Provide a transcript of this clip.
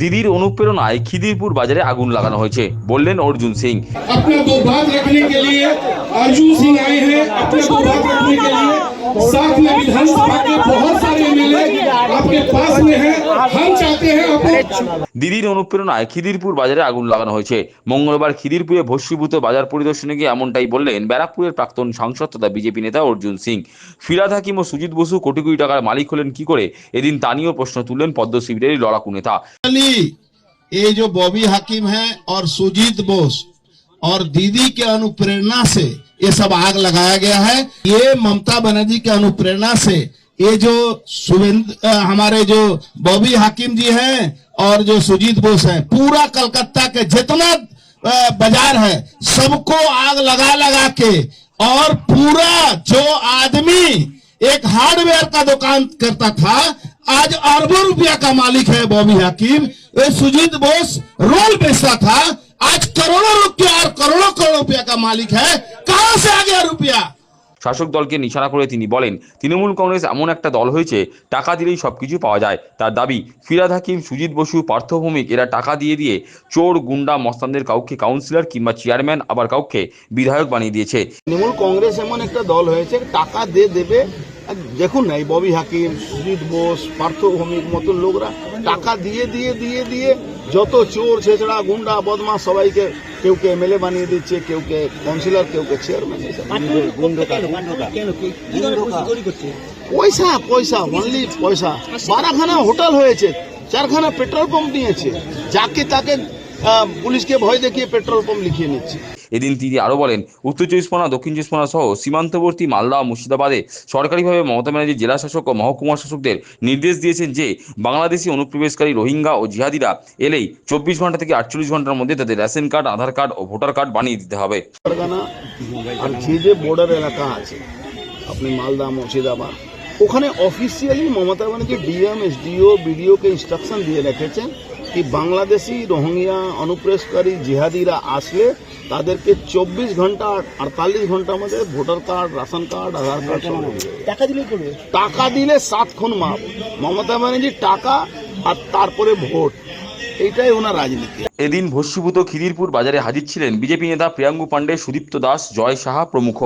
দিদির অনুপ্রেরণায় খিদিরপুর বাজারে আগুন লাগানো হয়েছে বললেন অর্জুন সিং अपना दो बात रखने के लिए अर्जुन सिंह आए हैं अपना दो बात रखने के लिए साथ में विधानसभा के बहुत सारे एमएलए आपके पास में हैं हम चाहते हैं आप দিদির অনুপ্রেরণায় খিদিরপুর বাজারে আগুন লাগানো হয়েছে মঙ্গলবার খিদিরপুরে ভস্মীভূত বাজার পরিদর্শনে গিয়ে এমনটাই বললেন ব্যারাকপুরের প্রাক্তন সাংসদ তথা বিজেপি নেতা অর্জুন সিং ফিরাদ হাকিম ও সুজিত বসু কোটি কোটি টাকার মালিক হলেন কি করে এদিন তা নিয়েও প্রশ্ন তুললেন পদ্ম শিবিরেরই লড়াকু নেতা अली ये जो बॉबी हकीम है और सुजीत बोस और दीदी के अनुप्रेरणा से ये सब आग लगाया गया है ये ममता बनर्जी के अनुप्रेरणा से ये जो सुवेंद्र हमारे जो बॉबी हकीम जी हैं और जो सुजीत बोस हैं, पूरा कलकत्ता के जितना बाज़ार है, सबको आग लगा लगा के और पूरा जो आदमी एक हार्डवेयर का दुकान करता था, आज अरबों रुपया का मालिक है बॉबी हकीम। ये सुजीत बोस रोल बेचता था, आज करोड़ों रुपया और करोड़ों करोड़ रुपया का मालिक है। कहाँ से आ गया रुपया? শাসক দলকে নিশানা করে তিনি বলেন, তৃণমূল কংগ্রেস এমন একটা দল হয়েছে, টাকা দিলেই সব কিছু পাওয়া যায়। তার দাবি, ফিরাদ হাকিম, সুজিত বসু পার্থভৌমিক এরা টাকা দিয়ে দিয়ে চোর, গুন্ডা, মস্তানদের কাউকে কাউন্সিলর কিংবা চেয়ারম্যান আবার কাউকে বিধায়ক বানিয়ে দিয়েছে। তৃণমূল কংগ্রেস এমন একটা দল হয়েছে, টাকা দিয়ে দেবে। দেখুন না, এই ববি হাকিম, সুজিত বোস, পার্থ ভৌমিক মতন লোকরা টাকা দিয়ে দিয়ে দিয়ে দিয়ে যত চোর, ছেচড়া, গুন্ডা বদমাস সবাইকে কেউ কে এমএলএ বানিয়ে দিচ্ছে, কেউ কে কাউন্সিলর, কেউ কে চেয়ারম্যান। পয়সা পয়সা অনলি পয়সা। বারাখানা হোটেল হয়েছে, চারখানা পেট্রোল পাম্প নিয়েছে। যাকে তাকে পুলিশকে ভয় দেখিয়ে পেট্রোল পাম্প লিখিয়ে নিচ্ছে। এদিন তিনি আরও বলেন, উত্তর চব্বিশ পরগনা, দক্ষিণ চব্বিশ পরগনা সহ সীমান্তবর্তী মালদা, মুর্শিদাবাদে সরকারিভাবে মমতা ব্যানার্জি জেলা শাসক ও মহকুমা শাসকদের নির্দেশ দিয়েছেন যে, বাংলাদেশি অনুপ্রবেশকারী রোহিঙ্গা ও জিহাদিরা এলেই চব্বিশ ঘণ্টা থেকে আটচল্লিশ ঘণ্টার মধ্যে তাদের রেশন কার্ড, আধার কার্ড ও ভোটার কার্ড বানিয়ে দিতে হবে। আর যে যে বর্ডার এলাকা আছে, আপনি মালদা, মুর্শিদাবাদ, ওখানে officially Mamata Banerjee DM SDO বিডিওকে instruction দিয়ে রেখেছেন। কি বাংলাদেশি রোহিঙ্গা অনুপ্রবেশকারী জিহাদিরা আসলে তাদেরকে চব্বিশ ঘণ্টা আটতাল্লিশ ঘণ্টার মধ্যে voter card ration card Aadhaar card. টাকা করবে। টাকা দিলে সাত খুন মাপ। মমতা ব্যানার্জি টাকা আর তারপরে ভোট। এইটাই ওনার রাজনীতি। এদিন ভস্মীভূত খিদিরপুর বাজারে হাজির ছিলেন বিজেপি নেতা প্রিয়াঙ্গু পাণ্ডে সুদীপ্ত দাস জয় সাহা প্রমুখ।